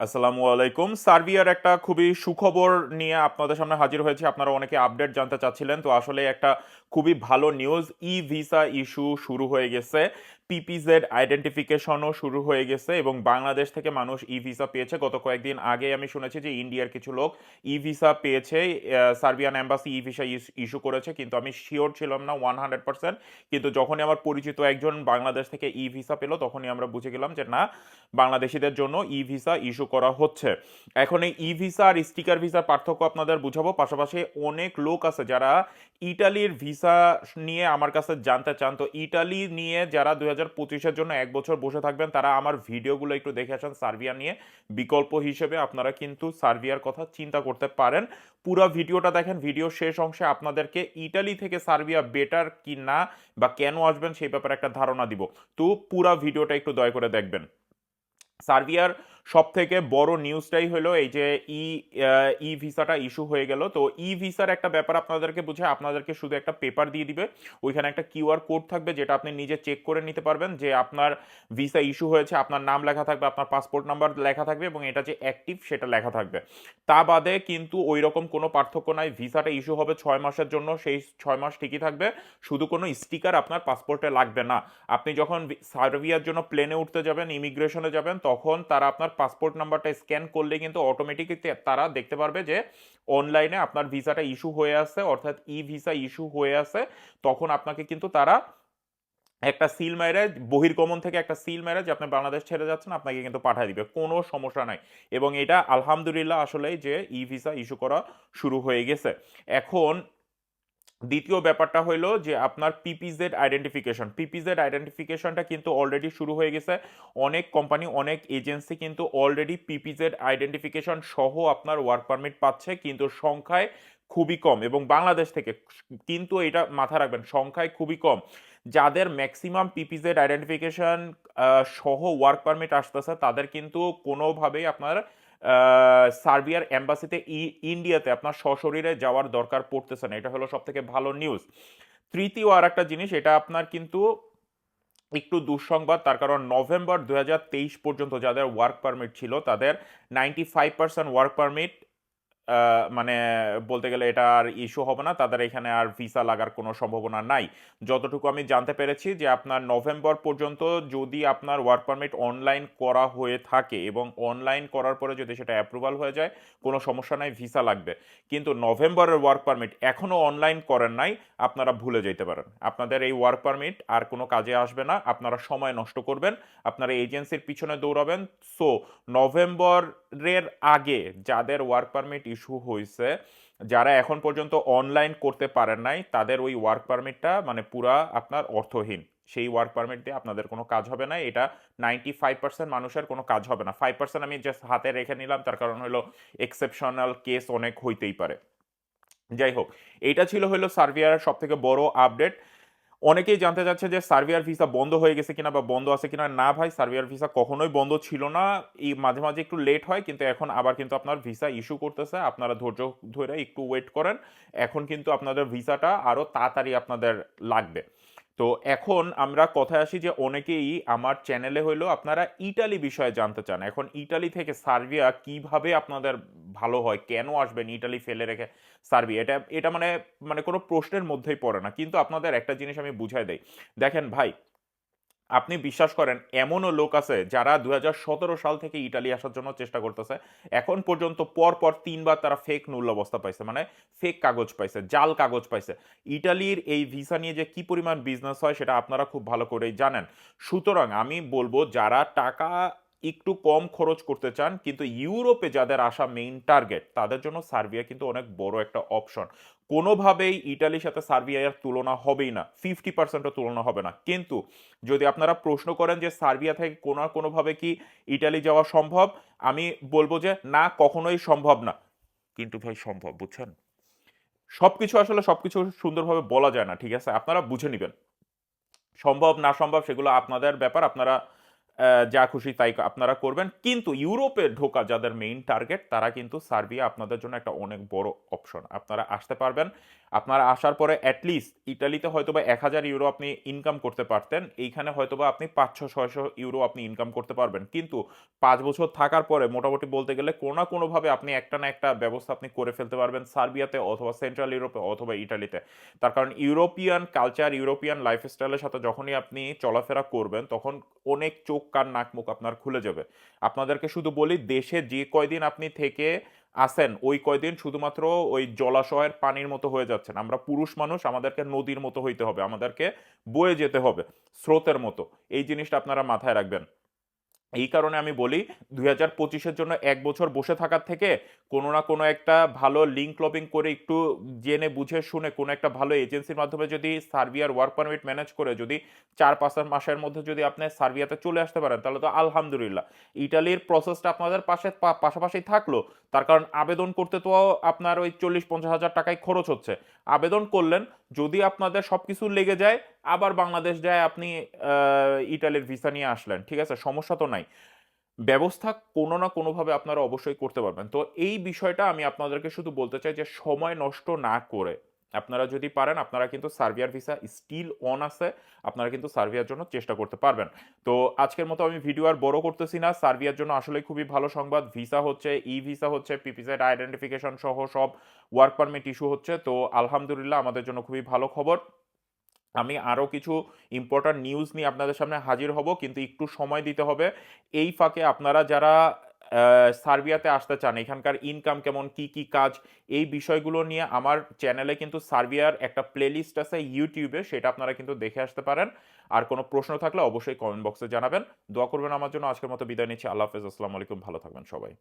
আসসালামু আলাইকুম। সার্বিয়ার একটা খুবই সুখবর নিয়ে আপনাদের সামনে হাজির হয়েছে। আপনারা অনেকে আপডেট জানতে চাচ্ছিলেন। তো আসলে একটা খুবই ভালো নিউজ ই ভিসা ইস্যু শুরু হয়ে গেছে। পিপিজেড আইডেন্টিফিকেশনও শুরু হয়ে গেছে এবং বাংলাদেশ থেকে মানুষ ই ভিসা পেয়েছে। গত কয়েকদিন আগে আমি শুনেছি যে ইন্ডিয়ার কিছু লোক ই ভিসা পেয়েছে Serbian embassy e visa issue করেছে, কিন্তু আমি শিওর ছিলাম না ওয়ান হান্ড্রেড পার্সেন্ট কিন্তু যখনই আমার পরিচিত একজন বাংলাদেশ থেকে ই ভিসা পেল, তখনই আমরা বুঝে গেলাম যে না, বাংলাদেশিদের জন্য ই ভিসা ইস্যু করা হচ্ছে। এখন এই ই ভিসা আর স্টিকার ভিসার পার্থক্য আপনাদের বুঝাবো। পাশাপাশি অনেক লোক আছে যারা ইটালির ভিসা নিয়ে আমার কাছে জানতে চান। তো ইটালি নিয়ে যারা দু হাজার হাজার পঁচিশের জন্য এক বছর বসে থাকবেন। তারা আমার ভিডিওগুলো একটু দেখে আসেন সার্বিয়া নিয়ে। বিকল্প হিসেবে আপনারা কিন্তু সার্বিয়ার কথা চিন্তা করতে পারেন। পুরো ভিডিওটা দেখেন, ভিডিও শেষ অংশে আপনাদেরকে ইটালি থেকে সার্বিয়া বেটার কি না বা কেন আসবেন সেই ব্যাপারে একটা ধারণা দিব। তো পুরো ভিডিওটা একটু দয়া করে দেখবেন। সার্বিয়ার সব থেকে বড় নিউজটাই হলো এই যে ই ই ভিসাটা ইস্যু হয়ে গেল। তো ই ভিসার একটা ব্যাপার আপনাদেরকে বুঝে, আপনাদেরকে শুধু একটা পেপার দিয়ে দিবে। ওইখানে একটা কিউআর কোড থাকবে যেটা আপনি নিজে চেক করে নিতে পারবেন যে আপনার ভিসা ইস্যু হয়েছে, আপনার নাম লেখা থাকবে, আপনার পাসপোর্ট নাম্বার লেখা থাকবে এবং এটা যে অ্যাক্টিভ সেটা লেখা থাকবে। তা বাদে কিন্তু ওই রকম কোনো পার্থক্য নাই, ভিসাটা ইস্যু হবে ছয় মাসের জন্য, সেই ছয় মাস ঠিকই থাকবে। শুধু কোনো স্টিকার আপনার পাসপোর্টে লাগবে না। আপনি যখন সার্বিয়ার জন্য প্লেনে উঠতে যাবেন ইমিগ্রেশনে যাবেন, তখন তারা আপনার পাসপোর্ট নাম্বারটা স্ক্যান করলে কিন্তু অটোমেটিকলি তারা দেখতে পারবে যে অনলাইনে আপনার ভিসাটা ইস্যু হয়ে আছে অর্থাৎ ই ভিসা ইস্যু হয়ে আছে তখন আপনাকে কিন্তু তারা একটা সিল মেরে বহির্গমন থেকে একটা সিল মেরে যে আপনি বাংলাদেশ ছেড়ে যাচ্ছেন, আপনাকে কিন্তু পাঠিয়ে দিবে। কোনো সমস্যা নাই। এবং এটা আলহামদুলিল্লাহ আসলেই যে ই ভিসা ইস্যু করা শুরু হয়ে গেছে। এখন দ্বিতীয় ব্যাপারটা হলো যে আপনার পিপিজেড আইডেন্টিফিকেশন পিপিজেড আইডেন্টিফিকেশনটা কিন্তু অলরেডি শুরু হয়ে গেছে। অনেক কোম্পানি অনেক এজেন্সি কিন্তু অলরেডি পিপিজেড আইডেন্টিফিকেশন সহ আপনার ওয়ার্ক পারমিট পাচ্ছে, কিন্তু সংখ্যায় খুবই কম এবং বাংলাদেশ থেকে কিন্তু এটা মাথায় রাখবেন, সংখ্যায় খুবই কম। যাদের ম্যাক্সিমাম পিপিজেড আইডেন্টিফিকেশন সহ ওয়ার্ক পারমিট আসতেছে, তাদের কিন্তু কোনোভাবেই আপনার সার্বিয়ার অ্যাম্বাসিতে ইন্ডিয়াতে আপনার সশরীরে যাওয়ার দরকার পড়তেছে না। এটা হলো সব থেকে ভালো নিউজ তৃতীয় আর একটা জিনিস, এটা আপনার কিন্তু একটু দুঃসংবাদ, তার কারণ নভেম্বর দু হাজার তেইশ পর্যন্ত যাদের ওয়ার্ক পারমিট ছিল, তাদের ninety five percent work permit মানে বলতে গেলে এটা আর ইস্যু হবে না। তাদের এখানে আর ভিসা লাগার কোনো সম্ভাবনা নাই। যতটুকু আমি জানতে পেরেছি যে আপনার নভেম্বর পর্যন্ত যদি আপনার ওয়ার্ক পারমিট অনলাইন করা হয়ে থাকে এবং অনলাইন করার পরে যদি সেটা অ্যাপ্রুভাল হয়ে যায়, কোনো সমস্যা নাই ভিসা লাগবে। কিন্তু নভেম্বরের ওয়ার্ক পারমিট এখনও অনলাইন করেন নাই, আপনারা ভুলে যেতে পারেন। আপনাদের এই ওয়ার্ক পারমিট আর কোনো কাজে আসবে না। আপনারা সময় নষ্ট করবেন, আপনারা এজেন্সির পিছনে দৌড়াবেন। সো নভেম্বরের আগে যাদের ওয়ার্ক পারমিট ইস্যু হয়েছে। যারা এখন পর্যন্ত অনলাইন করতে পারেন নাই, তাদের ওই ওয়ার্ক পারমিটটা মানে পুরা আপনার অর্থহীন। সেই ওয়ার্ক পারমিট দিয়ে আপনাদের কোনো কাজ হবে না, এটা নাইনটি ফাইভ পার্সেন্ট মানুষের কোনো কাজ হবে না। ফাইভ পার্সেন্ট আমি জাস্ট হাতে রেখে নিলাম, তার কারণ হলো এক্সেপশনাল কেস অনেক হইতেই পারে। যাই হোক, এটা ছিল হলো সার্বিয়ার সব থেকে বড় আপডেট অনেকেই জানতে চাচ্ছে যে সার্ভিয়ার ভিসা বন্ধ হয়ে গেছে কিনা বা বন্ধ আছে কিনা। না ভাই সার্বিয়ার ভিসা কখনোই বন্ধ ছিল না। এই মাঝে মাঝে একটু লেট হয়, কিন্তু এখন আবার কিন্তু আপনার ভিসা ইস্যু করতেছে। আপনারা ধৈর্য ধরে একটু ওয়েট করেন। এখন কিন্তু আপনাদের ভিসাটা আরও তাড়াতাড়ি আপনাদের লাগবে। তো এখন আমরা কথায় আসি যে অনেকেই আমার চ্যানেলে হইল আপনারা ইটালি বিষয়ে জানতে চান। এখন ইটালি থেকে সার্বিয়া কীভাবে আপনাদের ভালো হয়? কেন আসবেন ইটালি ফেলে রেখে সার্বিয়া? এটা এটা মানে মানে কোনো প্রশ্নের মধ্যেই পড়ে না। কিন্তু আপনাদের একটা জিনিস আমি বুঝাই দেই। দেখেন ভাই আপনি বিশ্বাস করেন, এমনও লোক আছে যারা দু হাজার সতেরো সাল থেকে ইটালি আসার জন্য চেষ্টা করতেছে। এখন পর্যন্ত পর পর তিনবার তারা ফেক নূল অবস্থা পাইছে মানে ফেক কাগজ পাইছে, জাল কাগজ পাইছে। ইটালির এই ভিসা নিয়ে যে কি পরিমাণ বিজনেস হয় সেটা আপনারা খুব ভালো করেই জানেন। সুতরাং আমি বলব, যারা টাকা একটু কম খরচ করতে চান, কিন্তু ইউরোপে যাদের আসা মেইন টার্গেট তাদের জন্য সার্বিয়া কিন্তু অনেক বড় একটা অপশন কোনোভাবেই ইটালির সাথে সার্বিয়ার তুলনা হবেই না ফিফটি পার্সেন্টও তুলনা হবে না। কিন্তু যদি আপনারা প্রশ্ন করেন যে সার্বিয়া থেকে কোনো কোনোভাবে কি ইটালি যাওয়া সম্ভব, আমি বলব যে না, কখনোই সম্ভব না। কিন্তু ভাই, সম্ভব, বুঝছেন? সব কিছু আসলে সব কিছু সুন্দরভাবে বলা যায় না, ঠিক আছে? আপনারা বুঝে নেবেন। সম্ভব, না সম্ভব, সেগুলো আপনাদের ব্যাপার, আপনারা যা খুশি তাই আপনারা করবেন। কিন্তু ইউরোপে ঢোকা যাদের মেইন টার্গেট তারা কিন্তু সার্বিয়া আপনাদের জন্য একটা অনেক বড় অপশন আপনারা আসতে পারবেন। আপনারা আসার পরে অ্যাটলিস্ট ইটালিতে হয়তো বা এক হাজার ইউরো আপনি ইনকাম করতে পারতেন, এইখানে হয়তো বা আপনি পাঁচশো ছয়শো ইউরো আপনি ইনকাম করতে পারবেন। কিন্তু পাঁচ বছর থাকার পরে মোটামুটি বলতে গেলে কোনো না কোনোভাবে আপনি একটা না একটা ব্যবস্থা আপনি করে ফেলতে পারবেন সার্বিয়াতে অথবা সেন্ট্রাল ইউরোপে অথবা ইটালিতে। তার কারণ ইউরোপিয়ান কালচার ইউরোপিয়ান লাইফস্টাইলের সাথে যখনই আপনি চলাফেরা করবেন, তখন অনেক চোখ, কান, নাক, মুখ আপনার খুলে যাবে। আপনাদেরকে শুধু বলি, দেশে যে কয়দিন আপনি থেকে আসেন, ওই কয়দিন শুধুমাত্র ওই জলাশয়ের পানির মতো হয়ে যাচ্ছেন। আমরা পুরুষ মানুষ, আমাদেরকে নদীর মতো হইতে হবে, আমাদেরকে বয়ে যেতে হবে, স্রোতের মতো। এই জিনিসটা আপনারা মাথায় রাখবেন। এই কারণে আমি বলি দুই হাজার পঁচিশের জন্য এক বছর বসে থাকার থেকে কোনো না কোনো একটা ভালো লিঙ্ক ক্লবিং করে একটু জেনে, বুঝে, শুনে কোনো একটা ভালো এজেন্সির মাধ্যমে যদি সার্বিয়ার ওয়ার্ক পারমিট ম্যানেজ করে যদি চার পাঁচ মাসের মধ্যে যদি আপনি সার্বিয়াতে চলে আসতে পারেন, তাহলে তো আলহামদুলিল্লাহ। ইটালির প্রসেসটা আপনাদের পাশে পাশাপাশি থাকল, তার কারণ আবেদন করতে তো আপনার ওই চল্লিশ পঞ্চাশ হাজার টাকায় খরচ হচ্ছে। আবেদন করলেন যদি আপনাদের সব কিছু লেগে যায়, আবার বাংলাদেশ যায়, আপনি ইটালির ভিসা নিয়ে আসলেন, ঠিক আছে? সমস্যা তো নাই। ব্যবস্থা কোনো না কোনোভাবে আপনারা অবশ্যই করতে পারবেন। তো এই বিষয়টা আমি আপনাদেরকে শুধু বলতে চাই যে সময় নষ্ট না করে আপনারা যদি পারেন, আপনারা কিন্তু সার্বিয়ার ভিসা স্টিল অন আছে, আপনারা কিন্তু সার্বিয়ার জন্য চেষ্টা করতে পারবেন। তো আজকের মতো আমি ভিডিও আর বড় করতেছি না। সার্বিয়ার জন্য আসলে খুবই ভালো সংবাদ। ভিসা হচ্ছে, ই ভিসা হচ্ছে পিপিসেড আইডেন্টিফিকেশন সহ সব ওয়ার্ক পারমিট ইস্যু হচ্ছে। তো আলহামদুলিল্লাহ আমাদের জন্য খুবই ভালো খবর। আমি আরও কিছু ইম্পর্ট্যান্ট নিউজ নিয়ে আপনাদের সামনে হাজির হব, কিন্তু একটু সময় দিতে হবে। এই ফাঁকে আপনারা যারা সার্বিয়াতে আসতে চান। এখানকার ইনকাম কেমন, কি কি কাজ? এই বিষয়গুলো নিয়ে আমার চ্যানেলে কিন্তু সার্বিয়ার একটা প্লেলিস্ট আছে ইউটিউবে, সেটা আপনারা কিন্তু দেখে আসতে পারেন। আর কোনো প্রশ্ন থাকলে অবশ্যই কমেন্ট বক্সে জানাবেন। দোয়া করবেন আমার জন্য। আজকের মতো বিদায় নিচ্ছি। আল্লাহ হাফেজ। আসসালামু আলাইকুম। ভালো থাকবেন সবাই।